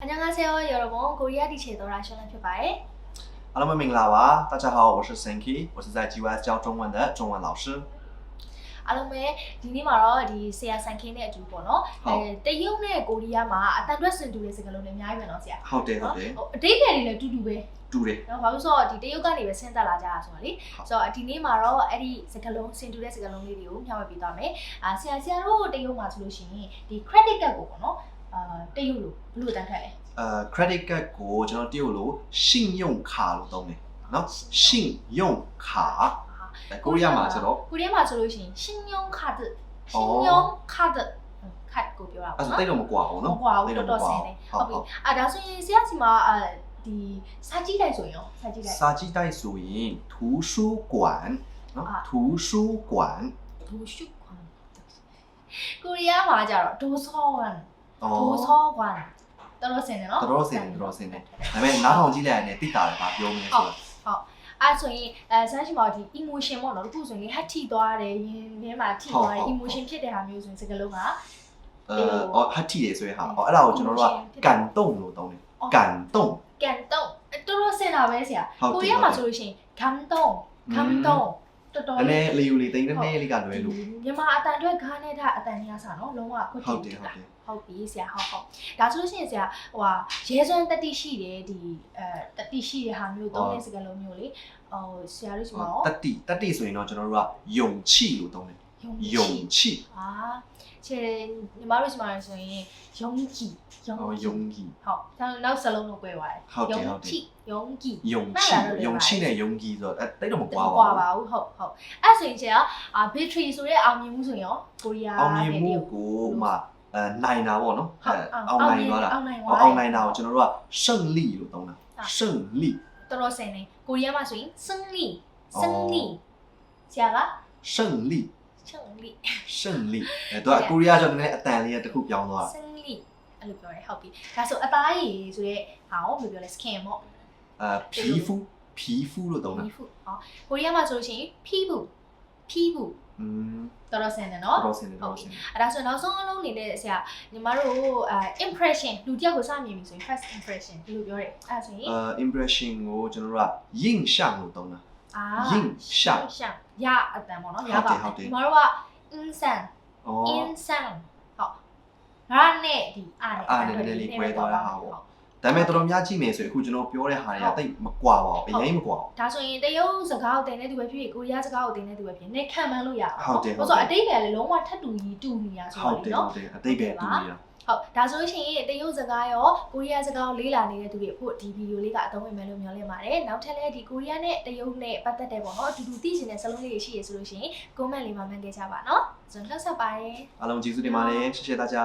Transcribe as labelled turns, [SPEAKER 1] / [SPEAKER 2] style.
[SPEAKER 1] 안녕하세요 여러분 코리아 디체 도라 쇼는 ဖြစ်ပါတယ်
[SPEAKER 2] 哈喽，们明啦哇！大家好，我是 Senki，我是在 GYS 教中文的中文老师。
[SPEAKER 1] အားလုံးပဲဒီနေ့မှာတော့ဒီဆရာဆန်ခင်းနဲ့အတူပေါ့နော်
[SPEAKER 2] ဟုတ်
[SPEAKER 1] တရုတ်နဲ့ကိုရီးယားမှာအတန်တွက်စင်တူတဲ့စကားလုံးတွေအများကြီးပဲနော်ဆရာ
[SPEAKER 2] 好的，好的，
[SPEAKER 1] ဟိုအတိတ်တွေလည်းတူတူပဲ
[SPEAKER 2] တူတယ်
[SPEAKER 1] နော်ဘာလို့ဆိုတော့ဒီတရုတ်ကနေပဲဆင်းသက်လာကြတာဆိုတော့လေ
[SPEAKER 2] ဟုတ်
[SPEAKER 1] ဆိုတော့ဒီနေ့မှာတော့အဲ့ဒီစကားလုံးစင်တူတဲ့စကားလုံးလေးတွေကိုမျှဝေပေးသွားမယ်အာဆရာဆရာတို့တရုတ်မှာဆိုလို့ရှိရင်ဒီ credit card ကိုပေါ့နော် 呃，第二路，路大概。
[SPEAKER 2] 呃，credit 该古叫做第二路，信用卡路东诶，喏，信用卡。哈。古连
[SPEAKER 1] 马着咯。古连马着都行，信用卡的，信用卡的，
[SPEAKER 2] 卡。
[SPEAKER 1] 啊，是
[SPEAKER 2] 第
[SPEAKER 1] 二
[SPEAKER 2] 路木
[SPEAKER 1] 广路喏。广路多？好。啊，然后所以，西嘛，啊，第沙基代数营，沙基代。沙
[SPEAKER 2] 基代数营，图书馆，啊，图书馆。图书馆。
[SPEAKER 1] 古连马着多少万？ ကျတော့ဒိုဆောဝန်
[SPEAKER 2] ဩ
[SPEAKER 1] ဒိုဆောခွန်တော်တော်ဆင်းနေနော်
[SPEAKER 2] တော်တော်ဆင်းတယ်တော်တော်ဆင်းတယ်ဒါပေမဲ့နားထောင်ကြည့်လိုက်ရင်လည်းသိတာလည်းဘာပြောမလဲဆိုတော့
[SPEAKER 1] အဲ့ဆိုရင်အဲဆန်းရှင်မော်ဒီ emotion ပေါ့နော်တခုဆိုရင်ဟတ်ထိသွားတယ်ရင်ထဲမှာထိသွားတယ် emotion ဖြစ်တဲ့ဟာမျိုးဆိုရင်စကားလုံးက
[SPEAKER 2] အဲအော်ဟတ်တီတယ်ဆိုရင်ဟာဟောအဲ့ဒါကိုကျွန်တော်တို့ကကန်တုံလို့သုံးတယ်ကန်တုံ
[SPEAKER 1] ကန်တုံတော်တော်ဆင်းတာပဲဆရာ
[SPEAKER 2] ဟုတ်တယ်
[SPEAKER 1] ကိုရီးယားမှာဆိုလို့ရှိရင်ဂမ်တုံဂမ်တုံ တော်တော်
[SPEAKER 2] နည်းန
[SPEAKER 1] လေး
[SPEAKER 2] ည်းလေယူလေးတိန်နည်းနည်းလေးကလွယ်လို့
[SPEAKER 1] မြန်မာအတန်အတွက်ခါနဲ့ထားအတန်ကြီးအစားနော်လုံးဝခွတ်
[SPEAKER 2] ဟုတ်
[SPEAKER 1] တိ
[SPEAKER 2] တယ်ဟုတ်တယ်
[SPEAKER 1] ဟုတ်ပြီဆရာဟုတ်ဟုတ်ဒါဆိုလို့ရှိရင်ဆရာဟိုဟာရဲစွမ်းတတိရှိတယ်ဒီအဲတတိရှိတဲ့ဟာမျိုးသုံးတဲ့စကားလုံးမျိုးလေဟိုဆရာတို့ရှိမှာရော
[SPEAKER 2] တတိတတိဆိုရင်တော့ကျွန်တော်တို့ကယုံချိလို့သုံးတယ်
[SPEAKER 1] ယုံ
[SPEAKER 2] ယုံချိ
[SPEAKER 1] အာ ခြေညီမတို့ရှိမှာဆိုရင်ယုံကြည်ယုံ
[SPEAKER 2] ဟော
[SPEAKER 1] ကြည်
[SPEAKER 2] ယုံကြီး
[SPEAKER 1] ဟုတ်ဒါနောက်စလုံးလို့ပြောသွားတယ်
[SPEAKER 2] ဟုတ်တယ်ဟုတ်တယ်
[SPEAKER 1] ကြည်ယုံကြည်
[SPEAKER 2] ယုံချိယုံချိနဲ့ယုံကြီးဆိုတော့အဲတိတ်တော့မကွာ
[SPEAKER 1] ကွာ
[SPEAKER 2] ပါ
[SPEAKER 1] ပါ
[SPEAKER 2] ဘူး
[SPEAKER 1] ဘူးဟုတ်ဟုတ်အဲ့ဆိုရင်ဆရာအာ battery ဆိုတဲ့အောင်မြင်မှုဆိုရင်ရောကိုရီးယား
[SPEAKER 2] အောင်မြင်မှု
[SPEAKER 1] နဲ့တရုတ်
[SPEAKER 2] ကိုမှအဲနိုင်တာပေါ့နော်
[SPEAKER 1] ဟုတ်
[SPEAKER 2] အဲအောင်နိုင်သွားတာ
[SPEAKER 1] အောင်နိုင်
[SPEAKER 2] ဟော
[SPEAKER 1] သွား
[SPEAKER 2] အောင်နိုင်တာကိုကျွန်တော်တို့က胜利လို့သုံးတာ
[SPEAKER 1] ဟုတ်
[SPEAKER 2] 胜利
[SPEAKER 1] တော်တော်ဆင်နေကိုရီးယားမှာဆိုရင်胜利胜利ဆရာက
[SPEAKER 2] 胜利
[SPEAKER 1] 胜利
[SPEAKER 2] 胜利အဲတော့ကိုရီးယားကျတော့နည်းနည်းအတန်လေးတစ်ခုပြောင်းသွားတာ
[SPEAKER 1] 胜利အဲ့လိုပြောရဲဟုတ်ပြီဒါဆိုအသားရည်ဆိုတဲ့ဟာကိုဘယ်လိုပြောလဲ skin ပေါ့
[SPEAKER 2] အဲ皮肤皮肤လို့သုံးတာ
[SPEAKER 1] 皮肤ဟောကိုရီးယားမှာဆိုလို့ရှိရင်皮肤皮肤
[SPEAKER 2] อืม
[SPEAKER 1] တော်တော်ဆင်တယ်
[SPEAKER 2] တော်
[SPEAKER 1] နော်
[SPEAKER 2] တော်ဆင်းတယ်တော်တော်ဆင်းတယ်
[SPEAKER 1] အဲ့ဒါဆိုရင်နောက်ဆုံးအလုံးနေတဲ့ဆရာညီမတို့အဲ impression လူတစ်ယောက်ကိုစမြင်ပြီဆိုရင် first impression ဘယ်လိုပြောရဲအဲ့ဒါဆိုရင်
[SPEAKER 2] အဲ impression ကိုကျွန်တော်တို့က印象လို့သုံးတာ
[SPEAKER 1] အာ
[SPEAKER 2] 印象
[SPEAKER 1] ရှံရအတန်ပေါ့နော်ရ
[SPEAKER 2] ဟုတ်တ
[SPEAKER 1] ပါ
[SPEAKER 2] ယ်ဟုတ်တယ်
[SPEAKER 1] ညီမတို့က insan
[SPEAKER 2] ဩ
[SPEAKER 1] insan ဟုတ်ငါနဲ့ဒီအားနဲ့
[SPEAKER 2] အားနဲ့နည်းနည်းလေးကွဲသွားတဲ့ဟာပေါ့ ဒါပေမဲ့တော်တော်များကြည့်မယ်ဆိုရင်အခုကျွန်တော်ပြောတဲ့ဟာတွေကတိတ်မကွာပါဘူးအရင်မကွာဘူး
[SPEAKER 1] ဒါဆိုရင်တရုတ်စကားကိုတင်တဲ့သူပဲဖြစ်ဖြစ်ကိုရီးယားစကားကိုတင်တဲ့သူပဲဖြစ်ဖြစ်နေခံမှန်းလို့ရအောင်
[SPEAKER 2] ဟုတ်တယ်ဟုတ်တယ်
[SPEAKER 1] ဆိုတော့အတိတ်ကလည်းလုံးဝထပ်တူကြီးတူနေရဆို
[SPEAKER 2] ဟု
[SPEAKER 1] တော့
[SPEAKER 2] တ်
[SPEAKER 1] လေ
[SPEAKER 2] တယ်
[SPEAKER 1] နော်
[SPEAKER 2] ဟုတ်တယ်အတိတ်ပဲတူနေတာ
[SPEAKER 1] ဟုတ်ဒါဆိုလို့ရှိရင်တရုတ်စကားရောကိုရီးယားစကားကိုလေးလာနေတဲ့သူတွေအဖို့ဒီဗီဒီယိုလေးကအသုံးဝင်မယ်လို့မျှော်လင့်ပါတယ်နောက်ထပ်လည်းဒီကိုရီးယားနဲ့တရုတ်နဲ့ပတ်သက်တဲ့ပေါ့နော်အတူတူသိချင်တဲ့စလုံးလေးတွေရှိရဆိုလို့ရှိရင် comment လေးမှာမှတ်ခဲ့ကြပါနော်ကျွန်တော်လှုပ်ဆက်ပါတယ်
[SPEAKER 2] အားလုံးကျေးဇူးတင်ပါတယ်ရှေ့ရှေ့大家